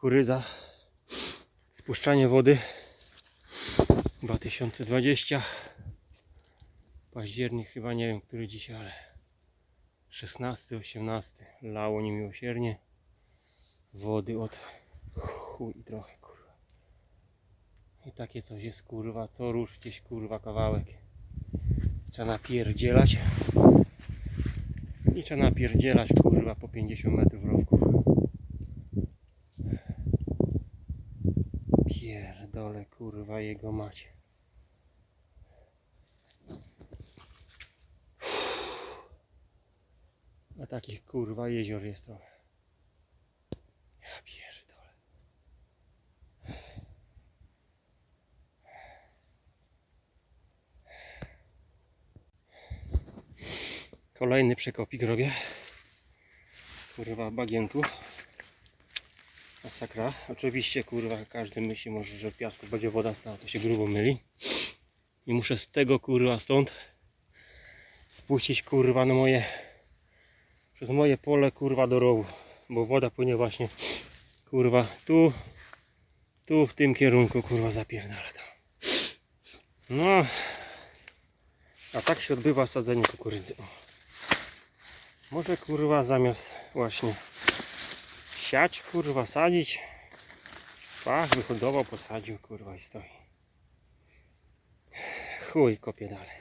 kukurydza. Spuszczanie wody 2020 październik chyba nie wiem który dzisiaj, ale 16, 18 lało niemiłosiernie. Wody od chuj trochę kurwa. I takie coś jest kurwa. Co rusz gdzieś kurwa kawałek? Trzeba napierdzielać. I trzeba napierdzielać kurwa po 50 metrów rowków pierdolę kurwa jego mać a takich kurwa jezior jest trochę ja pierdolę Kolejny przekopik robię. Kurwa bagienku. Masakra. Oczywiście kurwa każdy myśli może, że w piasku będzie woda stała, to się grubo myli. I muszę z tego kurwa stąd spuścić kurwa na moje przez moje pole kurwa do rowu. Bo woda płynie właśnie kurwa tu tu w tym kierunku kurwa zapierdala tam. No a tak się odbywa sadzenie kukurydzy. Może kurwa zamiast właśnie siać, kurwa sadzić. Pach, wyhodował, posadził, kurwa i stoi. Chuj, kopię dalej.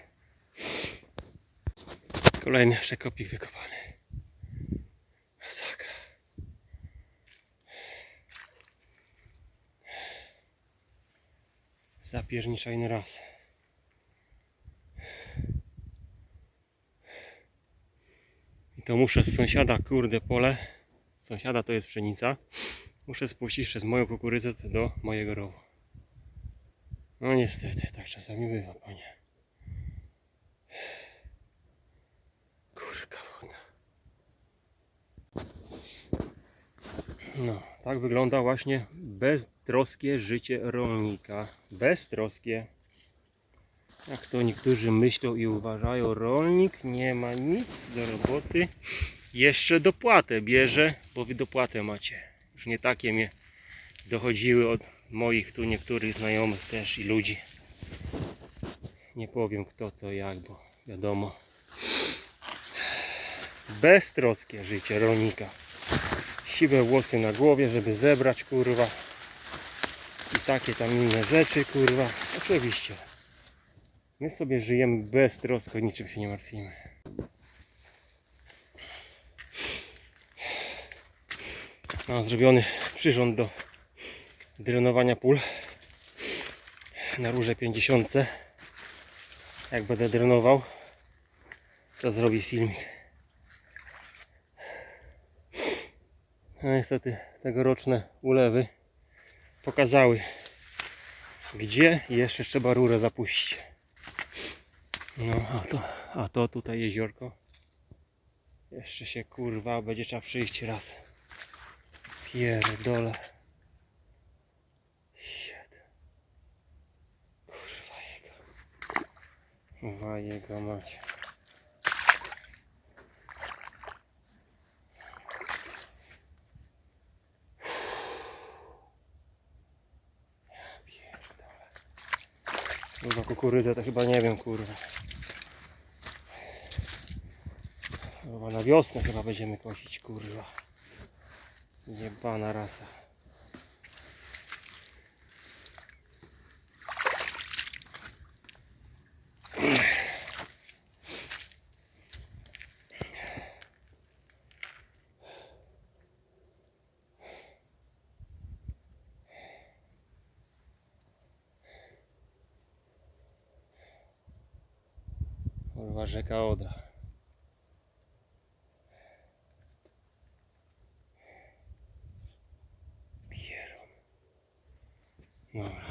Kolejny przekopik wykopany. Masakra. Zapierniczajny raz. I to muszę z sąsiada, kurde, pole. Sąsiada to jest pszenica. Muszę spuścić przez moją kukurydzę do mojego rowu. No niestety, tak czasami bywa, panie. Kurka wodna. No, tak wygląda właśnie beztroskie życie rolnika. Beztroskie. Jak to niektórzy myślą i uważają, rolnik nie ma nic do roboty. Jeszcze dopłatę bierze, bo wy dopłatę macie. Już nie takie mnie dochodziły od moich tu niektórych znajomych też i ludzi. Nie powiem kto co jak, bo wiadomo. Beztroskie życie rolnika. Siwe włosy na głowie, żeby zebrać kurwa. I takie tam inne rzeczy kurwa. Oczywiście. My sobie żyjemy bez trosko, niczym się nie martwimy. Mam zrobiony przyrząd do drenowania pól na rurze 50. Jak będę drenował, to zrobię filmik. No niestety tegoroczne ulewy pokazały, gdzie jeszcze trzeba rurę zapuścić. No, a to, a to tutaj jeziorko. Jeszcze się kurwa będzie trzeba przyjść raz. Pierdole. Shit. Kurwa jego. Kurwa jego pierdolę. Kurwa kukurydzę to chyba nie wiem kurwa. Chyba na wiosnę chyba będziemy kosić, kurwa. Єбана раса. Важека одра. Wow.